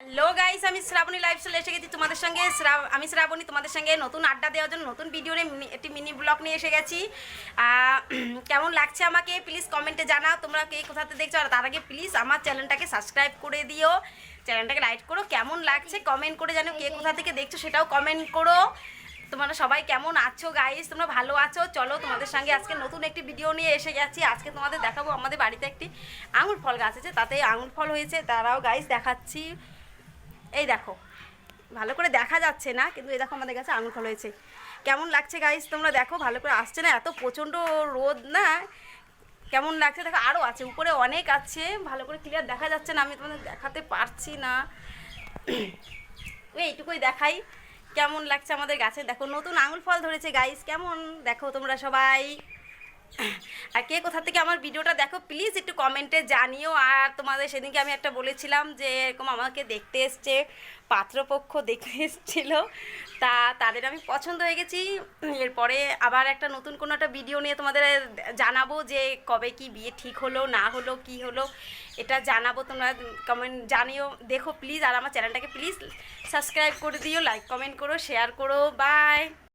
Hello guys আমি Shrabani lifestyle এসে গেছি তোমাদের সঙ্গে। আমি শ্রাবণী তোমাদের সঙ্গে নতুন আড্ডা দেওয়ার জন্য নতুন ভিডিও নিয়ে একটি মিনি ব্লগ নিয়ে এসে গেছি। কেমন লাগছে আমাকে? প্লিজ কমেন্টে জানাও। তোমরা কে কোথাতে দেখছ? আর তার আগে প্লিজ আমার চ্যানেলটাকে সাবস্ক্রাইব করে দিও। চ্যানেলটাকে লাইক করো। কেমন লাগছে? কমেন্ট করে জানো কে কোথা থেকে দেখছ, সেটাও কমেন্ট করো। তোমরা সবাই কেমন আছো গাইস তোমরা ভালো আছো? চলো তোমাদের সঙ্গে আজকে নতুন একটি ভিডিও নিয়ে এসে গেছি। আজকে তোমাদের দেখাবো আমাদের বাড়িতে একটি আঙুর ফল গাছ আছে। তাতে আঙুর ফল হয়েছে। তারাও গাইস দেখাচ্ছি। এই দেখো, ভালো করে দেখা যাচ্ছে না, কিন্তু এই দেখো আমাদের কাছে আঙুল ফল হয়েছে। কেমন লাগছে গাইস তোমরা দেখো, ভালো করে আসছে না, এত প্রচণ্ড রোদ না? কেমন লাগছে? দেখো আরও আছে, উপরে অনেক আছে, ভালো করে ক্লিয়ার দেখা যাচ্ছে না, আমি তোমাদের দেখাতে পারছি না। এইটুকুই দেখাই, কেমন লাগছে আমাদের গাছে? দেখো, নতুন আঙুল ফল ধরেছে গাইস কেমন? দেখো তোমরা সবাই। আর কে কোথা থেকে আমার ভিডিওটা দেখো প্লিজ একটু কমেন্টে জানিও। আর তোমাদের সেদিনকে আমি একটা বলেছিলাম যে, এরকম আমাকে দেখতে এসছে, পাত্রপক্ষ দেখতে এসছিল, তা তাদের আমি পছন্দ হয়ে গেছি। এরপরে আবার একটা নতুন কোনো একটা ভিডিও নিয়ে তোমাদের জানাব যে, কবে কি বিয়ে ঠিক হলো, না হলো, কি হলো, এটা জানাব তোমরা কমেন্ট জানিও। দেখো প্লিজ আর আমার চ্যানেলটাকে প্লিজ সাবস্ক্রাইব করে দিও লাইক কমেন্ট করো শেয়ার করো বাই